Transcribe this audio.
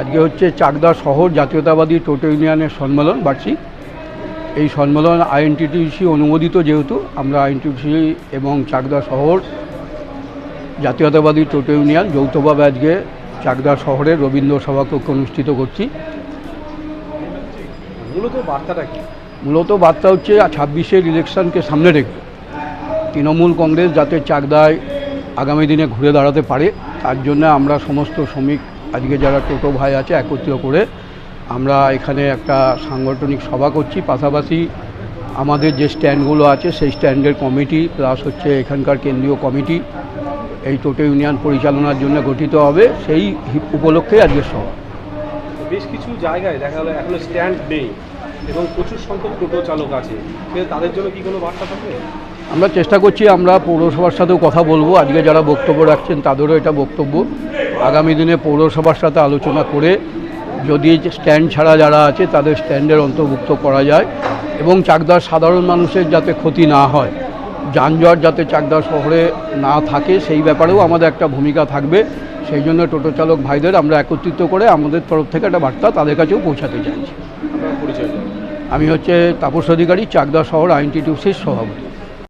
আজকে হচ্ছে চাকদা শহর জাতীয়তাবাদী টোটো ইউনিয়নের সম্মেলন বার্ষিক। এই সম্মেলন আইএনটিটিসি অনুমোদিত যেহেতু আমরা আইএনটিটিসি এবং চাকদা শহর জাতীয়তাবাদী টোটো ইউনিয়ন যৌথভাবে আজকে চাকদা শহরের রবীন্দ্র সভাকক্ষ অনুষ্ঠিত করছি। মূলত বার্তাটা কি? মূলত বার্তা হচ্ছে ছাব্বিশের ইলেকশনকে সামনে রেখে তৃণমূল কংগ্রেস যাতে চাকদায় আগামী দিনে ঘুরে দাঁড়াতে পারে তার জন্য আমরা সমস্ত শ্রমিক আজকে যারা টোটো ভাই আছে একত্রিত করে আমরা এখানে একটা সাংগঠনিক সভা করছি। পাশাপাশি আমাদের যে স্ট্যান্ডগুলো আছে সেই স্ট্যান্ডের কমিটি প্লাস হচ্ছে এখানকার কেন্দ্রীয় কমিটি এই টোটো ইউনিয়ন পরিচালনার জন্য গঠিত হবে সেই উপলক্ষে আজকে সভা। বেশ কিছু জায়গায় দেখা গেলো এখনও স্ট্যান্ড নেই এবং প্রচুর সংখ্যক টোটো চালক আছে। তাদের জন্য কি কোনো বার্তা থাকবে? আমরা চেষ্টা করছি আমরা পৌরসভার সাথেও কথা বলব। আজকে যারা বক্তব্য রাখছেন তাদেরও এটা বক্তব্য। আগামী দিনে পৌরসভার সাথে আলোচনা করে যদি স্ট্যান্ড ছাড়া যারা আছে তাদের স্ট্যান্ডের অন্তর্ভুক্ত করা যায় এবং চাকদার সাধারণ মানুষের যাতে ক্ষতি না হয় যানজট যাতে চাকদা শহরে না থাকে সেই ব্যাপারেও আমাদের একটা ভূমিকা থাকবে। সেই জন্য টোটো চালক ভাইদের আমরা একত্রিত করে আমাদের তরফ থেকে একটা বার্তা তাদের কাছেও পৌঁছাতে চাইছি। আমি হচ্ছে তাপস অধিকারী চাকদা শহর আইনটিটিউসির সভাপতি।